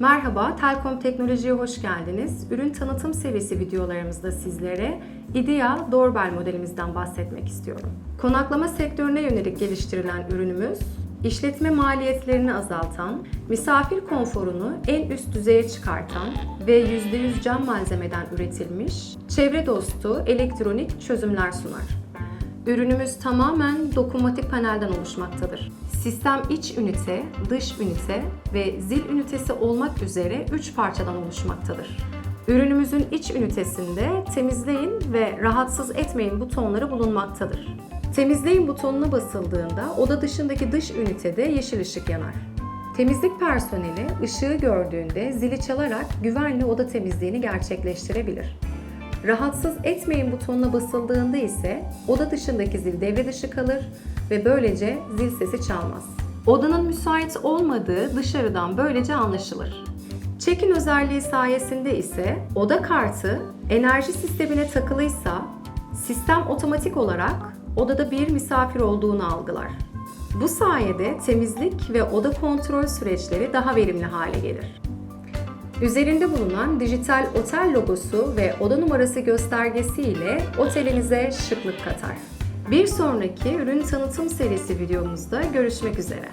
Merhaba, Telkom Teknoloji'ye hoş geldiniz. Ürün tanıtım serisi videolarımızda sizlere IDEA Doorbell modelimizden bahsetmek istiyorum. Konaklama sektörüne yönelik geliştirilen ürünümüz, işletme maliyetlerini azaltan, misafir konforunu en üst düzeye çıkartan ve %100 cam malzemeden üretilmiş, çevre dostu elektronik çözümler sunar. Ürünümüz tamamen dokunmatik panelden oluşmaktadır. Sistem iç ünite, dış ünite ve zil ünitesi olmak üzere 3 parçadan oluşmaktadır. Ürünümüzün iç ünitesinde temizleyin ve rahatsız etmeyin butonları bulunmaktadır. Temizleyin butonuna basıldığında oda dışındaki dış ünitede yeşil ışık yanar. Temizlik personeli ışığı gördüğünde zili çalarak güvenli oda temizliğini gerçekleştirebilir. Rahatsız etmeyin butonuna basıldığında ise oda dışındaki zil devre dışı kalır ve böylece zil sesi çalmaz. Odanın müsait olmadığı dışarıdan böylece anlaşılır. Check-in özelliği sayesinde ise oda kartı enerji sistemine takılıysa sistem otomatik olarak odada bir misafir olduğunu algılar. Bu sayede temizlik ve oda kontrol süreçleri daha verimli hale gelir. Üzerinde bulunan dijital otel logosu ve oda numarası göstergesi ile otelinize şıklık katar. Bir sonraki ürün tanıtım serisi videomuzda görüşmek üzere.